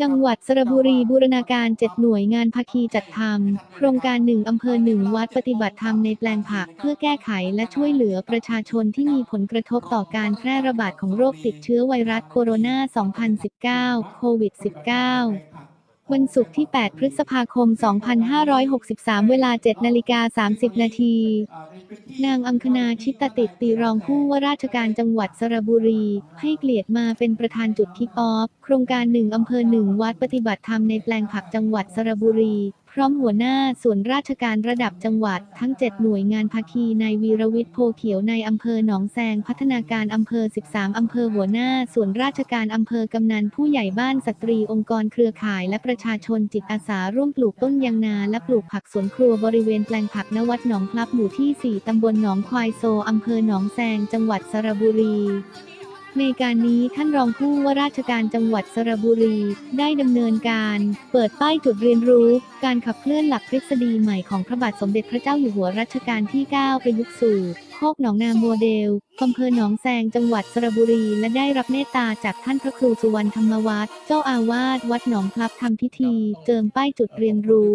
จังหวัดสระบุรีบูรณาการ 7 หน่วยงานภาคีจัดทำโครงการ 1 อำเภอ 1 วัดปฏิบัติธรรมในแปลงผัก เพื่อแก้ไขและช่วยเหลือประชาชนที่มีผลกระทบต่อการแพร่ระบาดของโรคติดเชื้อไวรัสโคโรนา 2019 โควิด -19 วันศุกร์ที่ 8 พฤษภาคม 2563 เวลา 7 นาฬิกา 30 นาที นางอังคณาชิตติตีรองผู้ว่าราชการจังหวัดสระบุรี ให้เกลียดมาเป็นประธานจุดคิกออฟ โครงการหนึ่งอำเภอหนึ่งวัดปฏิบัติธรรมในแปลงผักจังหวัดสระบุรี พร้อมหัวหน้าส่วนราชการระดับจังหวัด ทั้ง 7 หน่วยงานภาคีนายวีรวิทย์โพเขียวในอำเภอหนองแซงพัฒนาการอำเภอ 13 อำเภอหัวหน้า ส่วนราชการอำเภอกำนันผู้ใหญ่บ้านสตรีองค์กรเครือข่ายและประชาชนจิตอาสาร่วมปลูกต้นยางนาและปลูกผักสวนครัวบริเวณแปลงผักนวัดหนองพลับหมู่ที่ 4 ตำบลหนองควายโซอำเภอหนองแซงจังหวัดสระบุรี ในการนี้ท่านรองผู้ว่าราชการจังหวัดสระบุรี ได้ดำเนินการ เปิดป้ายจุดเรียนรู้ การขับเคลื่อนหลักทฤษฎีใหม่ของพระบาทสมเด็จพระเจ้าอยู่หัวรัชกาลที่ 9 ประยุกต์สู่โคกหนองนาโมเดล อำเภอหนองแซงจังหวัดสระบุรีและได้รับเมตตาจากท่านพระครูสุวรรณธรรมวัฒน์เจ้าอาวาสวัดหนองพลับทำพิธีเจิมป้ายจุดเรียนรู้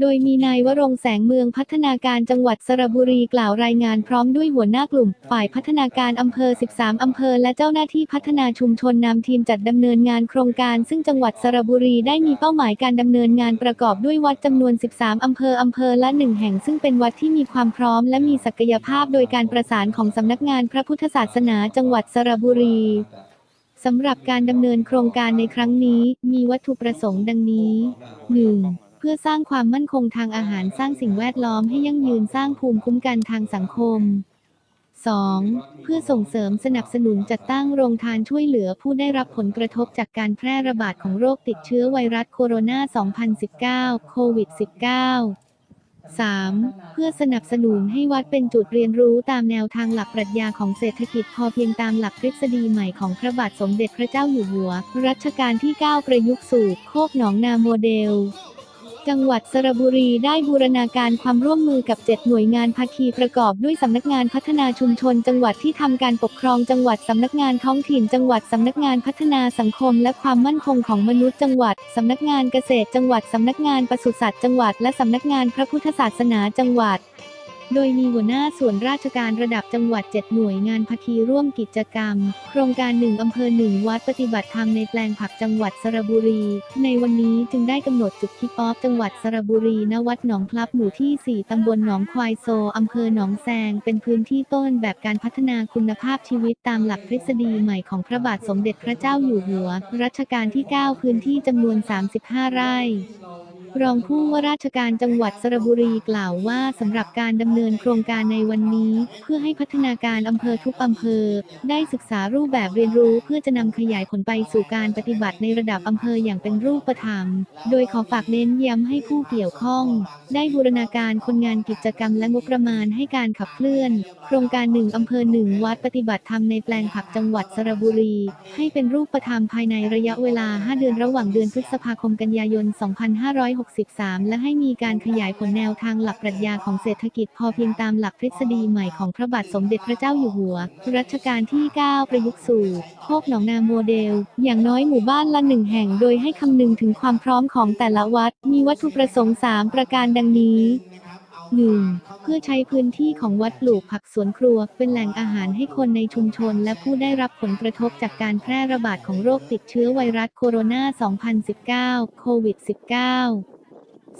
โดยมีนายวรงแสงเมืองพัฒนาการจังหวัดสระบุรีกล่าวรายงานพร้อมด้วยหัวหน้ากลุ่ม ฝ่ายพัฒนาการอำเภอ 13 อำเภอ และเจ้าหน้าที่พัฒนาชุมชนนำทีมจัดดำเนินงานโครงการ ซึ่งจังหวัดสระบุรีได้มีเป้าหมายการดำเนินงานประกอบด้วยวัดจำนวน 13 อำเภออำเภอละหนึ่งแห่ง ซึ่งเป็นวัดที่มีความพร้อม และมีศักยภาพโดยการประสานของสำนักงานพระพุทธศาสนาจังหวัดสระบุรีสำหรับการดำเนินโครงการในครั้งนี้มีวัตถุประสงค์ดังนี้ 1. เพื่อสร้างความมั่นคงทางอาหารสร้างสิ่งแวดล้อมให้ยั่งยืนสร้างภูมิคุ้มกันทางสังคม 2. เพื่อส่งเสริมสนับสนุนจัดตั้งโรงทานช่วยเหลือผู้ได้รับผลกระทบจากการแพร่ระบาดของโรคติดเชื้อไวรัสโคโรนา 2019 โควิด -19 3. เพื่อสนับสนุนให้วัดเป็นจุดเรียนรู้ตามแนวทางหลักปรัชญาของเศรษฐกิจพอเพียงตามหลักทฤษฎีใหม่ของพระบาทสมเด็จพระเจ้าอยู่หัว รัชกาลที่ 9 ประยุกต์สู่โคกหนองนาโมเดล จังหวัดสระบุรีได้บูรณาการความร่วมมือกับ 7 หน่วยงานภาคีประกอบด้วยสำนักงานพัฒนาชุมชน จังหวัดที่ทำการปกครองจังหวัดสำนักงานท้องถิ่น จังหวัดสำนักงานพัฒนาสังคม และความมั่นคงของมนุษย์จังหวัดสำนักงานเกษตร จังหวัดสำนักงานปศุสัตว์จังหวัด และสำนักงานพระพุทธศาสนาจังหวัด โดยมีหัวหน้าส่วนราชการระดับจังหวัด 7 หน่วยงานภาคีร่วมกิจกรรม โครงการ 1 อำเภอ 1 วัดปฏิบัติธรรมในแปลงผักจังหวัดสระบุรี ในวันนี้จึงได้กำหนดจุดคิกออฟจังหวัดสระบุรีณวัดหนองพลับหมู่ที่ 4 ตำบลหนองควายโซอำเภอหนองแซง เป็นพื้นที่ต้นแบบการพัฒนาคุณภาพชีวิตตามหลักทฤษฎีใหม่ของพระบาทสมเด็จพระเจ้าอยู่หัว รัชกาลที่ 9 พื้นที่จำนวน 35 ไร่ รองผู้ว่าราชการจังหวัดสระบุรีกล่าวว่าสำหรับการดำเเนินโครงการในวันนี้ เพื่อให้พัฒนาการอำเภอทุกอำเภอ ได้ศึกษารูปแบบเรียนรู้เพื่อจะนำขยายผลไปสู่การปฏิบัติในระดับอำเภออย่างเป็นรูปธรรม โดยขอฝากเน้นย้ำให้ผู้เกี่ยวข้อง ได้บูรณาการคนงานกิจกรรมและงบประมาณให้การขับเคลื่อน โครงการหนึ่งอำเภอหนึ่งวัดปฏิบัติธรรมในแปลงผักจังหวัดสระบุรี ให้เป็นรูปธรรมภายในระยะเวลา 5 เดือนระหว่างเดือนพฤษภาคมกันยายน 2563 และให้มีการขยายผลแนวทางหลักปรัชญาของเศรษฐกิจพอเพียงตามหลักทฤษฎีใหม่ของพระบาทสมเด็จพระเจ้าอยู่หัว รัชกาลที่ 9 ประยุกต์สู่โคกหนองนาโมเดล อย่างน้อยหมู่บ้านละหนึ่งแห่งโดยให้คำนึงถึงความพร้อมของแต่ละวัด มีวัตถุประสงค์ 3 ประการดังนี้ 1. เพื่อใช้พื้นที่ของวัดปลูกผักสวนครัว เป็นแหล่งอาหารให้คนในชุมชน และผู้ได้รับผลกระทบจากการแพร่ระบาดของโรคติดเชื้อไวรัสโคโรนา 2019 โควิด -19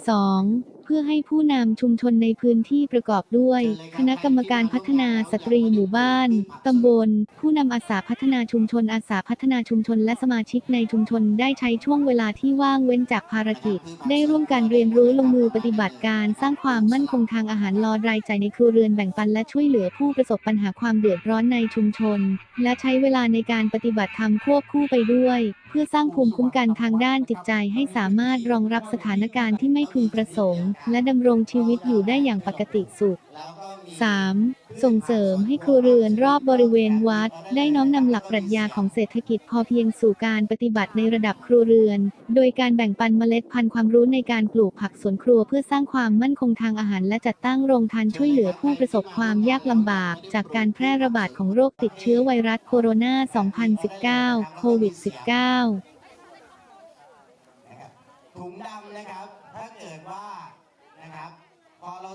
2. เพื่อให้ผู้นำชุมชนในพื้นที่ประกอบด้วย คณะกรรมการพัฒนาสตรีหมู่บ้านตำบล ผู้นำอาสาพัฒนาชุมชนอาสาพัฒนาชุมชนและสมาชิกในชุมชนได้ใช้ช่วงเวลาที่ว่างเว้นจากภารกิจ ได้ร่วมกันเรียนรู้ลงมือปฏิบัติการสร้างความมั่นคงทางอาหารรอรายจ่ายในครัวเรือนแบ่งปันและช่วยเหลือผู้ประสบปัญหาความเดือดร้อนในชุมชน และใช้เวลาในการปฏิบัติธรรมควบคู่ไปด้วยเพื่อสร้างภูมิคุ้มกันทางด้านจิตใจให้สามารถรองรับสถานการณ์ที่ไม่พึงประสงค์ และดำรงชีวิตอยู่ได้อย่างปกติสุข 3. ส่งเสริมให้ครัวเรือนรอบบริเวณวัด ได้น้อมนำหลักปรัชญาของเศรษฐกิจพอเพียงสู่การปฏิบัติในระดับครัวเรือน โดยการแบ่งปันเมล็ดพันธุ์ความรู้ในการปลูกผักสวนครัวเพื่อสร้างความมั่นคงทางอาหาร และจัดตั้งโรงทานช่วยเหลือผู้ประสบความยากลำบาก จากการแพร่ระบาดของโรคติดเชื้อไวรัสโคโรนา 2019 โควิด -19 ถุงดำนะครับถ้าเกิดว่านะครับพอเรา